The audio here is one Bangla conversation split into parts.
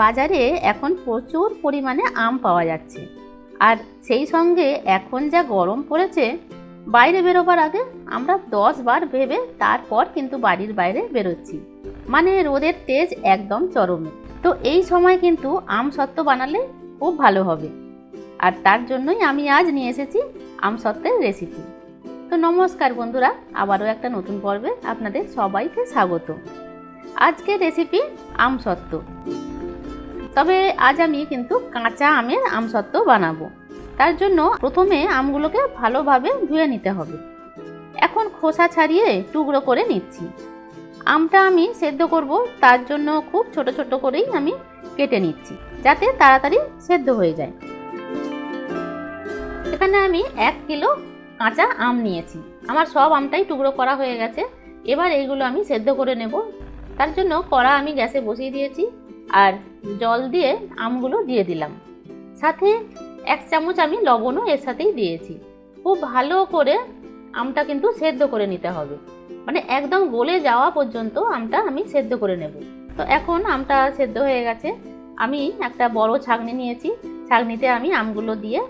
বাজারে এখন প্রচুর পরিমাণে আম পাওয়া যাচ্ছে। আর সেই সঙ্গে এখন যা গরম পড়েছে, বাইরে বেরোবার আগে আমরা দশ বার ভেবে তারপর কিন্তু বাড়ির বাইরে বেরোচ্ছি। মানে রোদের তেজ একদম চরমে। তো এই সময় কিন্তু আম সত্ত্ব বানালে খুব ভালো হবে। আর তার জন্যই আমি আজ নিয়ে এসেছি আম সত্ত্বের রেসিপি তো নমস্কার বন্ধুরা, আবারও একটা নতুন পর্বে আপনাদের সবাইকে স্বাগত। আজকের রেসিপি আম সত্ত্ব। তবে আজ আমি কিন্তু কাঁচা আমের আমসত্ত্ব বানাবো। তার জন্য প্রথমে আমগুলোকে ভালোভাবে ধুয়ে নিতে হবে। এখন খোসা ছাড়িয়ে টুকরো করে নিচ্ছি। আমটা আমি সেদ্ধ করব, তার জন্য খুব ছোট ছোট করেই আমি কেটে নিচ্ছি, যাতে তাড়াতাড়ি সেদ্ধ হয়ে যায়। এখানে আমি এক কিলো কাঁচা আম নিয়েছি। আমার সব আমটাই টুকরো করা হয়ে গেছে। এবার এইগুলো আমি সেদ্ধ করে নেব। তার জন্য কড়া আমি গ্যাসে বসিয়ে দিয়েছি। আর জল দিয়ে আমগুলো দিয়ে দিলাম। সাথে এক চামচ আমি লবণও এর সাথেই দিয়েছি। খুব ভালো করে আমটা কিন্তু সেদ্ধ করে নিতে হবে। মানে একদম গলে যাওয়া পর্যন্ত আমটা আমি সেদ্ধ করে নেব। তো এখন আমটা সেদ্ধ হয়ে গেছে। আমি একটা বড় ছাগনি নিয়েছি। ছাগনিতে আমি আমগুলো দিয়ে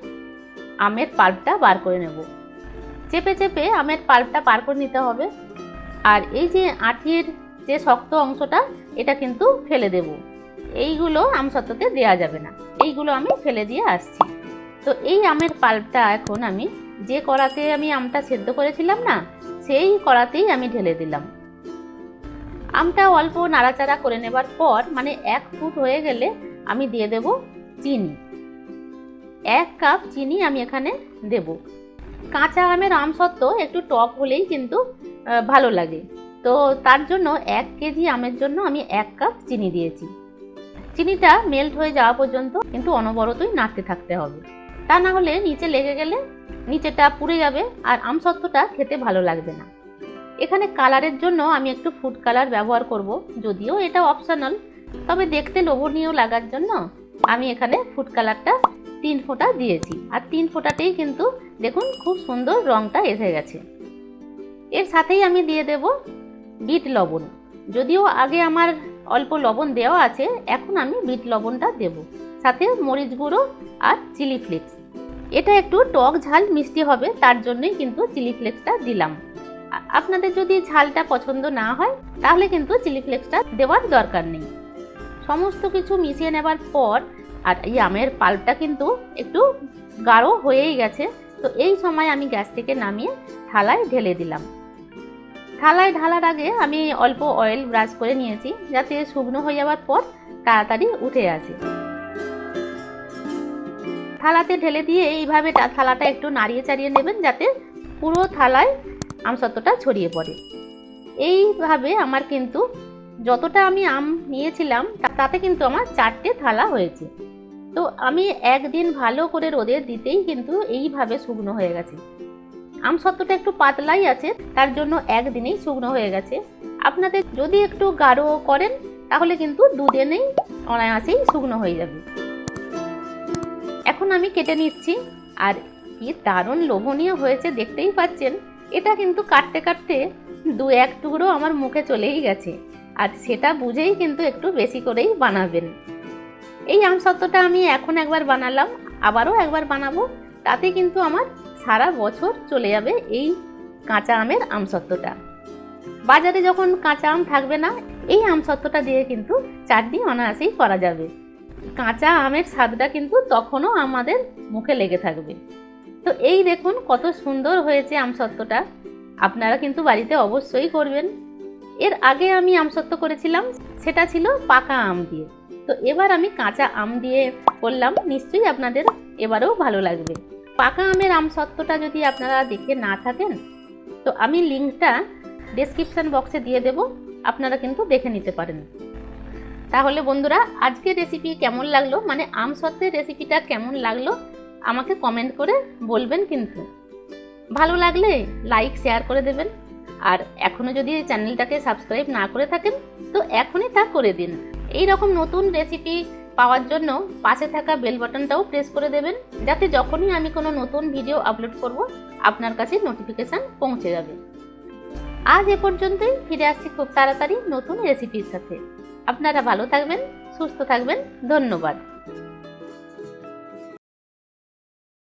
আমের পাল্পটা বার করে নেব। চেপে চেপে আমের পাল্পটা পার করে নিতে হবে। আর এই যে আঠির যে শক্ত অংশটা, এটা কিন্তু ফেলে দেব। এইগুলো আম সত্ত্বতে দেওয়া যাবে না। এইগুলো আমি ফেলে দিয়ে আসছি। তো এই আমের পাল্পটা এখন আমি যে কড়াতে আমি আমটা সেদ্ধ করেছিলাম না, সেই কড়াতেই আমি ঢেলে দিলাম। আমটা অল্প নাড়াচাড়া করে নেবার পর মানে এক ফুট হয়ে গেলে আমি দিয়ে দেব চিনি। এক কাপ চিনি আমি এখানে দেব। কাঁচা আমের আম সত্ত্ব একটু টক হলেই কিন্তু ভালো লাগে। তো তার জন্য এক কেজি আমের জন্য আমি এক কাপ চিনি দিয়েছি। চিনিটা মেল্ট হয়ে যাওয়া পর্যন্ত কিন্তু অনবরতই নাড়তে থাকতে হবে। তা না হলে নিচে লেগে গেলে নিচেটা পুড়ে যাবে আর আমসত্ত্বটা খেতে ভালো লাগবে না। এখানে কালারের জন্য আমি একটু ফুড কালার ব্যবহার করব, যদিও এটা অপশনাল তবে দেখতে লোভনীয় লাগার জন্য আমি এখানে ফুড কালারটা তিন ফোঁটা দিয়েছি। আর তিন ফোঁটাতেই কিন্তু দেখুন খুব সুন্দর রঙটা এসে গেছে। এর সাথেই আমি দিয়ে দেব বিট লবণ। যদিও আগে আমার অল্প লবণ দেওয়া আছে, এখন আমি বিট লবণটা দেব। সাথে মরিচ গুঁড়ো আর চিলি ফ্লেক্স। এটা একটু টক ঝাল মিষ্টি হবে, তার জন্যই কিন্তু চিলি ফ্লেক্সটা দিলাম। আপনাদের যদি ঝালটা পছন্দ না হয়, তাহলে কিন্তু চিলি ফ্লেক্সটা দেওয়ার দরকার নেই। সমস্ত কিছু মিশিয়ে নেবার পর, আর এই আমের পাল্পটা কিন্তু একটু গাঢ় হয়েই গেছে, তো এই সময় আমি গ্যাস থেকে নামিয়ে থালায় ঢেলে দিলাম। থালায় ঢালার আগে আমি অল্প অয়েল ব্রাশ করে নিয়েছি, যাতে শুকনো হয়ে যাওয়ার পর তাড়াতাড়ি উঠে আসে। থালাতে ঢেলে দিয়ে এইভাবে থালাটা একটু নাড়িয়ে চাড়িয়ে নেবেন, যাতে পুরো থালায় আমসত্ত্বটা ছড়িয়ে পড়ে। এইভাবে আমার কিন্তু যতটা আমি আম নিয়েছিলাম তাতে কিন্তু আমার চারটে থালা হয়েছে। তো আমি একদিন ভালো করে রোদে দিতেই কিন্তু এইভাবে শুকনো হয়ে গেছে। আম সত্ত্বটা একটু পাতলাই আছে, তার জন্য একদিনেই শুকনো হয়ে গেছে। আপনাদের যদি একটু গাঢ় করেন, তাহলে কিন্তু দুদিনেই অনায়াসেই শুকনো হয়ে যাবে। এখন আমি কেটে নিচ্ছি, আর কি দারুণ লোভনীয় হয়েছে দেখতেই পাচ্ছেন। এটা কিন্তু কাটতে কাটতে দু এক টুকরো আমার মুখে চলেই গেছে, আর সেটা বুঝেই কিন্তু একটু বেশি করেই বানাবেন। এই আম সত্ত্বটা আমি এখন একবার বানালাম, আবারও একবার বানাবো, তাতে কিন্তু আমার সারা বছর চলে যাবে এই কাঁচা আমের আমসত্ত্বটা। বাজারে যখন কাঁচা আম থাকবে না, এই আমসত্ত্বটা দিয়ে কিন্তু চাটনি অনায়াসেই করা যাবে। কাঁচা আমের স্বাদটা কিন্তু তখনও আমাদের মুখে লেগে থাকবে। তো এই দেখুন কত সুন্দর হয়েছে আমসত্ত্বটা। আপনারা কিন্তু বাড়িতে অবশ্যই করবেন। এর আগে আমি আমসত্ত্ব করেছিলাম, সেটা ছিল পাকা আম দিয়ে। তো এবার আমি কাঁচা আম দিয়ে করলাম, নিশ্চয়ই আপনাদের এবারেও ভালো লাগবে। পাকা আমের আম সত্ত্বটা যদি আপনারা দেখে না থাকেন, তো আমি লিঙ্কটা ডেসক্রিপশন বক্সে দিয়ে দেব, আপনারা কিন্তু দেখে নিতে পারেন। তাহলে বন্ধুরা, আজকের রেসিপি কেমন লাগল? মানে আম সত্ত্বের রেসিপিটা কেমন লাগল? আমাকে কমেন্ট করে বলবেন কিন্তু। ভালো লাগলে লাইক শেয়ার করে দেবেন। আর এখনও যদি চ্যানেলটাকে সাবস্ক্রাইব না করে থাকেন, তো এখনই তা করে দিন। এই রকম নতুন রেসিপি পাওয়ার জন্য পাশে থাকা বেল বাটনটাও প্রেস করে দেবেন, যাতে যখনই আমি কোনো নতুন ভিডিও আপলোড করব, আপনার কাছে নোটিফিকেশান পৌঁছে যাবে। আজ এ পর্যন্তই, ফিরে আসছি খুব তাড়াতাড়ি নতুন রেসিপির সাথে। আপনারা ভালো থাকবেন, সুস্থ থাকবেন, ধন্যবাদ।